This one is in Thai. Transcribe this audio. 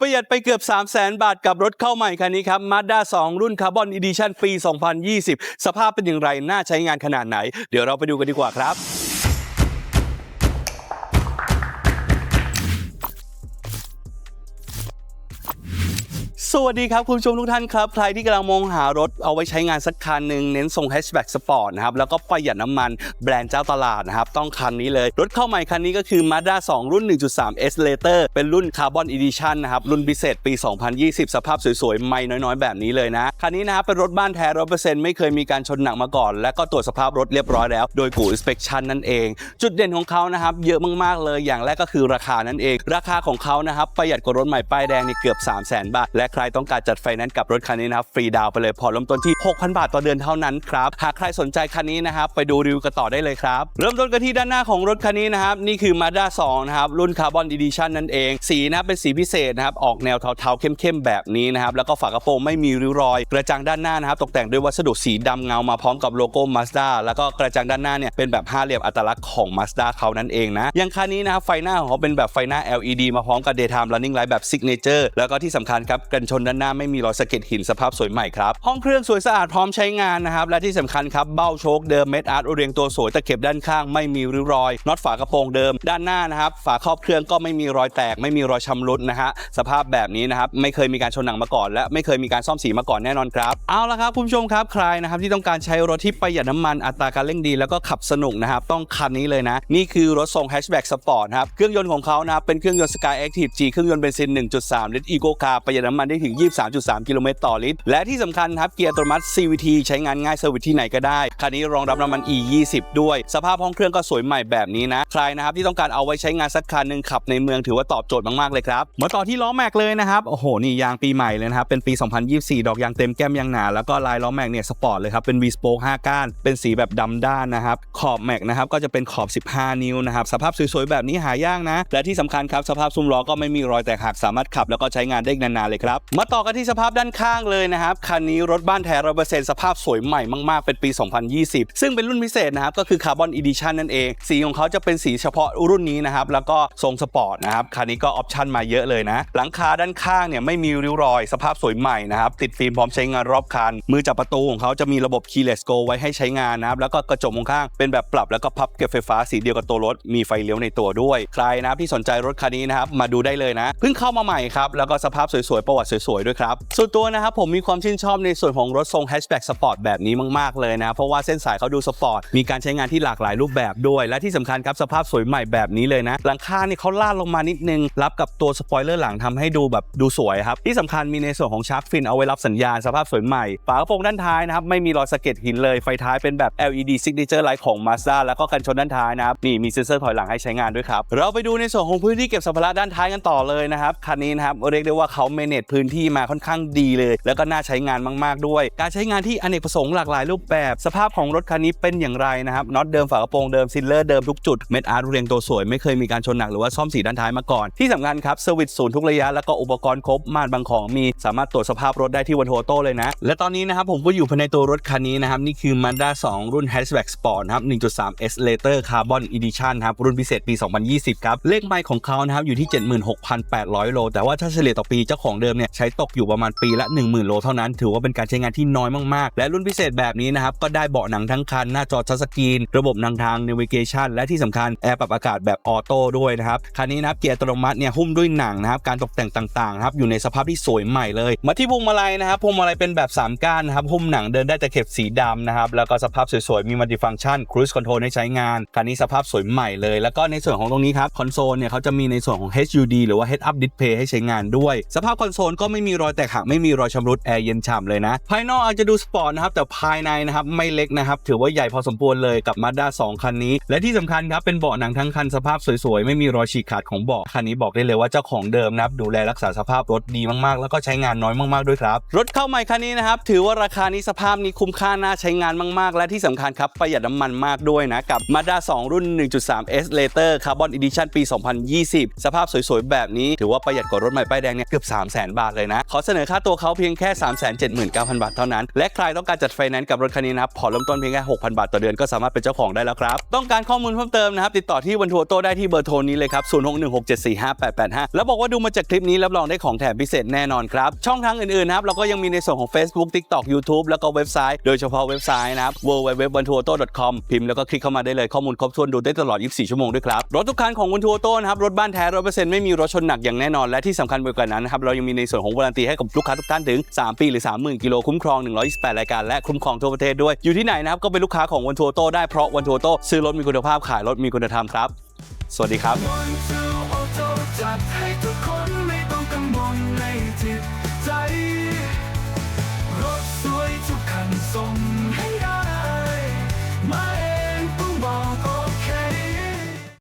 ประหยัดไปเกือบ 3 0 0แสนบาทกับรถเข้าใหม่คันนี้ครับ Mazda 2 รุ่นคาร์บอนอีดิชันปี 2020 สภาพเป็นอย่างไร น่าใช้งานขนาดไหน เดี๋ยวเราไปดูกันดีกว่าครับ สวัสดีครับคุณผู้ชมทุกท่านครับ ใครที่กำลังมองหารถเอาไว้ใช้งานสักคันหนึ่งเน้นทรงแฮชแบ็กสปอร์ตนะครับ แล้วก็ประหยัดน้ำมันแบรนด์เจ้าตลาดนะครับ ต้องคันนี้เลย รถเข้าใหม่คันนี้ก็คือ Mazda 2 รุ่น 1.3 S Later เป็นรุ่นคาร์บอนอีดิชันนะครับ รุ่นพิเศษปี 2020 สภาพสวยๆ ไม่น้อยๆ แบบนี้เลยนะ คันนี้นะครับเป็นรถบ้านแท้ร้อไม่เคยมีการชนหนักมาก่อน และก็ตรวจสภาพรถเรียบร้อยแล้ว โดยกู inspection นั่นเอง จุดเด่นของเขานะครับเยอะมากๆเลยอย่างแรกก็คือราคานั่นเอง ราคาของเขานะครับประหยัดกว่ารถใหม่ป้ายแดงนี่เกือบ 3 0 0 0 0 0 บาทและรต้องการจัดไฟแนนซ์กับรถคันนี้นะครับฟรีดาวไปเลยพอเริ่มต้นที่ 6,000 บาทต่อเดือนเท่านั้นครับหากใครสนใจคันนี้นะครับไปดูรีวิวกันต่อได้เลยครับเริ่มต้นกันที่ด้านหน้าของรถคันนี้นะครับนี่คือ Mazda 2นะครับรุ่นคาร์บอนอีดิชั่นนั่นเอง สีนะเป็นสีพิเศษนะครับออกแนวเทาๆเข้มๆแบบนี้นะครับแล้วก็ฝากระโปรงไม่มีริ้วรอย กระจังด้านหน้านะครับตกแต่งด้วยวัสดุสีดำเงามาพร้อมกับโลโก้ Mazda แล้วก็กระจังด้านหน้าเนี่ยเป็นแบบห้าเหลี่ยมอัตลักษณ์ของ Mazda เขานั่นเองนะย่างคันนี้นะครับไฟหน้าของเขาเป็นแบบไฟหน้า LED มาพร้อมกับ daytime running light แบบ signature แล้วก็ที่สำคัญครับกันชนด้านหน้าไม่มีรอยสะเก็ดหินสภาพสวยใหม่ครับ ห้องเครื่องสวยสะอาดพร้อมใช้งานนะครับ และที่สำคัญครับเบ้าโชคเดิมเม็ดอาร์ตเรียงตัวสวยตะเข็บด้านข้างไม่มีริ้วรอยน็อตฝากระโปรงเดิม ด้านหน้านะครับฝาครอบเครื่องก็ไม่มีรอยแตก ไม่มีรอยชำรุดนะฮะสภาพแบบนี้นะครับไม่เคยมีการชนหนังมาก่อน และไม่เคยมีการซ่อมสีมาก่อนแน่นอนครับเอาละครับคุณผู้ชมครับใครนะครับที่ต้องการใช้รถที่ประหยัดน้ำมันอัตราการเร่งดีแล้วก็ขับสนุกนะครับต้องคันนี้เลยนะ นี่คือรถทรงแฮชแบ็กสปอร์ตครับเครื่องยนต์ของเขานะครับเป็นเครื่องยนต์ Sky Active G เครื่องยนต์เบนซิน 1.3 ลิตร Eco Car ประหยัดน้ำมันได้ถึง 23.3 กิโลเมตรต่อลิตร และที่สำคัญครับเกียร์อัตโนมัติ CVT ใช้งานง่ายเซอร์วิสที่ไหนก็ได้ คันนี้รองรับน้ำมัน E20 ด้วย สภาพห้องเครื่องก็สวยใหม่แบบนี้นะ ใครนะครับที่ต้องการเอาไว้ใช้งานสักคันหนึ่งขับในเมืองถือว่าตอบโจทย์มาก ๆ เลยครับ มาต่อที่ล้อแม็กเลยนะครับ โอ้โห นี่ยางปีใหม่เลยนะครับ เป็นปี 2024 ดอกยางเต็มแก้มยางหนา แล้วก็ลายล้อแม็กเนี่ยสปอร์ตเลยครับ เป็น V Spoke 5 ก้าน เป็นสีแบบดำด้านนะครับ ขอบแม็กนะครับก็จะเป็นขอบ 15 นิ้วนะครับ สภาพสวยๆแบบนี้หายากนะ และที่สำคัญครับสภาพซุ้มล้อก็ไม่มีรอยแตกหักสามารถขับแล้วก็ใช้งานได้นานๆเลยครับมาต่อกันที่สภาพด้านข้างเลยนะครับ คันนี้รถบ้านแท้ร้อเปอร์เซ็นต์สภาพสวยใหม่มาก ๆ เป็นปี 2020 ซึ่งเป็นรุ่นพิเศษนะครับ ก็คือคาร์บอนอีดิชันนั่นเอง สีของเขาจะเป็นสีเฉพาะรุ่นนี้นะครับ แล้วก็ทรงสปอร์ตนะครับ คันนี้ก็ออปชั่นมาเยอะเลยนะ หลังคาด้านข้างเนี่ยไม่มีริ้วรอย สภาพสวยใหม่นะครับ ติดฟิล์มพร้อมใช้งานรอบคัน มือจับประตูของเขาจะมีระบบ keyless go ไว้ให้ใช้งานนะครับ แล้วก็กระจกมองข้างเป็นแบบปรับแล้วก็พับเก็บไฟฟ้าสีเดียวกับตัวรถ มีไฟเลี้ยวในตัวด้วย ใครนะครับที่สนใจรถคันนี้นะครับมาดูได้เลยนะ เพิ่งเข้ามาใหม่ครับแล้วก็สภาพสวยๆประวัติสวยๆด้วยครับ ส่วนตัวนะครับผมมีความชื่นชอบในส่วนของรถทรงแฮชแบ็กสปอร์ตแบบนี้มากๆเลยนะ เพราะว่าเส้นสายเขาดูสปอร์ตมีการใช้งานที่หลากหลายรูปแบบด้วย และที่สำคัญครับสภาพสวยใหม่แบบนี้เลยนะ หลังคานี่เขาลาดลงมานิดนึง รับกับตัวสปอยเลอร์หลังทำให้ดูแบบดูสวยครับ ที่สำคัญมีในส่วนของชาร์กฟินเอาไว้รับสัญญาณสภาพสวยใหม่ฝากระโปรงด้านท้ายนะครับไม่มีรอยสะเก็ดหินเลยไฟท้ายเป็นแบบ LED signature light ของ Mazda แล้วก็กันชนด้านท้ายนะครับนี่มีเซ็นเซอร์ถอยหลังให้ใช้งานด้วยครับเราไปดูในส่วนของพื้นที่เก็บสัมภาระด้านท้ายกันต่อเลยนะครับคันนี้นะครับเรียกได้ว่าเขาเมเนจพื้นที่มาค่อนข้างดีเลย แล้วก็น่าใช้งานมาก ๆ ด้วย การใช้งานที่อเนกประสงค์หลากหลายรูปแบบ สภาพของรถคันนี้เป็นอย่างไรนะครับน็อตเดิมฝากระโปรงเดิมซิลเลอร์เดิมทุกจุดเม็ดอาร์ตเรียงตัวสวยไม่เคยมีการชนหนักหรือว่าซ่อมสีด้านท้ายมาก่อนที่สำคัญครับเซอร์วิสศูนย์ทุกระยะแล้วก็อุปกรณ์ครบมานบางของมีสามารถตรวจสภาพรถได้ที่วันโทโต้เลยนะ และตอนนี้นะครับผมก็อยู่ภายในตัวรถคันนี้นะครับนี่คือ Mazda 2 รุ่น Hatchback Sport นะครับ 1.3 S Later Carbon Edition ครับรุ่นพิเศษปี 2020 ครับ เลขไมล์ของเขานะครับอยู่ที่ 76,800 โล แต่ว่าถ้าเฉลี่ยต่อปีเจ้าของเดิมเนี่ยใช้ตกอยู่ประมาณปีละ 10,000 โลเท่านั้น ถือว่าเป็นการใช้งานที่น้อยมากๆ และรุ่นพิเศษแบบนี้นะครับก็ได้เบาะหนังทั้งคัน หน้าจอทัชสกรีน ระบบนำทาง navigation และที่สำคัญแอร์ปรับอากาศแบบออโต้ด้วยนะครับคันนี้นะครับเกียร์อัตโนมัติเนี่ยหุ้มด้วยหนังนะครับการตกแต่งต่างๆครับอยู่ในสภาพที่สวยใหม่เลย มาที่พวงมาลัยนะครับพวงมาลัยเป็นแบบ3ก้านนะครับหุ้มหนังเดินได้แตะเข็บสีดำนะครับแล้วก็สภาพสวยๆมีมัลติฟังก์ชัน cruise control ให้ใช้งานคันนี้สภาพสวยใหม่เลย แล้วก็ในส่วนของตรงนี้ครับคอนโซลเนี่ยเขาจะมีในส่วนของ HUD หรือว่า Head Up Display ให้ใช้งานด้วย สภาพคอนโซลก็ไม่มีรอยแตกหักไม่มีรอยชำรุดแอร์เย็นฉ่ำเลยนะ ภายนอกอาจจะดูสปอร์ตนะครับแต่ภายในนะครับไม่เล็กนะครับถือว่าใหญ่พอสมควรเลยกับ Mazda 2 คันนี้ และที่สำคัญครับเป็นเบาะหนังทั้งคันสภาพสวยๆ ไม่มีรอยฉีกขาดของเบาะคันนี้บอกได้เลยว่าเจ้าของเดิมนะครับดูแลรักษาสภาพรถดีมากๆ แล้วก็ใช้งานน้อยมากๆด้วยครับรถเข้าใหม่คันนี้นะครับถือว่าราคานี้สภาพนี้คุ้มค่าน่าใช้งานมากๆ และที่สำคัญครับประหยัดน้ำมันมากด้วยนะกับ Mazda 2 รุ่น 1.3 S Later Carbon Edition ปี 2020 สภาพสวยๆแบบนี้ ถือว่าประหยัดกว่ารถใหม่ป้ายแดงเนี่ยเกือบ 3 0 0 0 0 0 บาทาทเลยนะขอเสนอค่าตัวเขาเพียงแค่ 379,000 บาทเท่านั้น และใครต้องการจัดไฟแนนซ์กับรถคันนี้นะครับผ่อนเริ่มต้นเพียงแค่ 6,000 บาทต่อเดือนก็สามารถเป็นเจ้าของได้แล้วครับ ต้องการข้อมูลเพิ่มเติมนะครับติดต่อที่วันทัวโต้ได้ที่เบอร์โทรนี้เลยครับ0616745885 แล้วบอกว่าดูมาจากคลิปนี้รับรองได้ของแถมพิเศษแน่นอนครับช่องทางอื่นๆนะครับเราก็ยังมีในส่วนของ Facebook TikTok YouTube แล้วก็เว็บไซต์โดยเฉพาะเว็บไซต์นะครับ www.vantuoto.com พิมพ์แล้วก็คลิกเข้ามาได้เลยข้อมูลครบถ้วนดูได้ตลอด 24 ชั่วโมงด้วยครับรถทุกคันของวันทัวโต้นะครับรถบ้านแท้ร้อยเปอร์เซ็นต์ไม่มีรถชนหนักอย่างแน่นอนและที่สำคัญไปกว่านั้นนะครับเรายังมีในส่วนวนของวารันตีให้กับลูกค้าทุกท่านถึง 3 ปีหรือ 30,000 กิโลคุ้มครอง 128 รายการและคุ้มครองทั่วประเทศด้วยอยู่ที่ไหนนะครับก็เป็นลูกค้าของวันทัวโต้ได้เพราะวันทัวโต้ซื้อรถมีคุณภาพขายรถมีคุณธรรมครับ สวัสดีครับ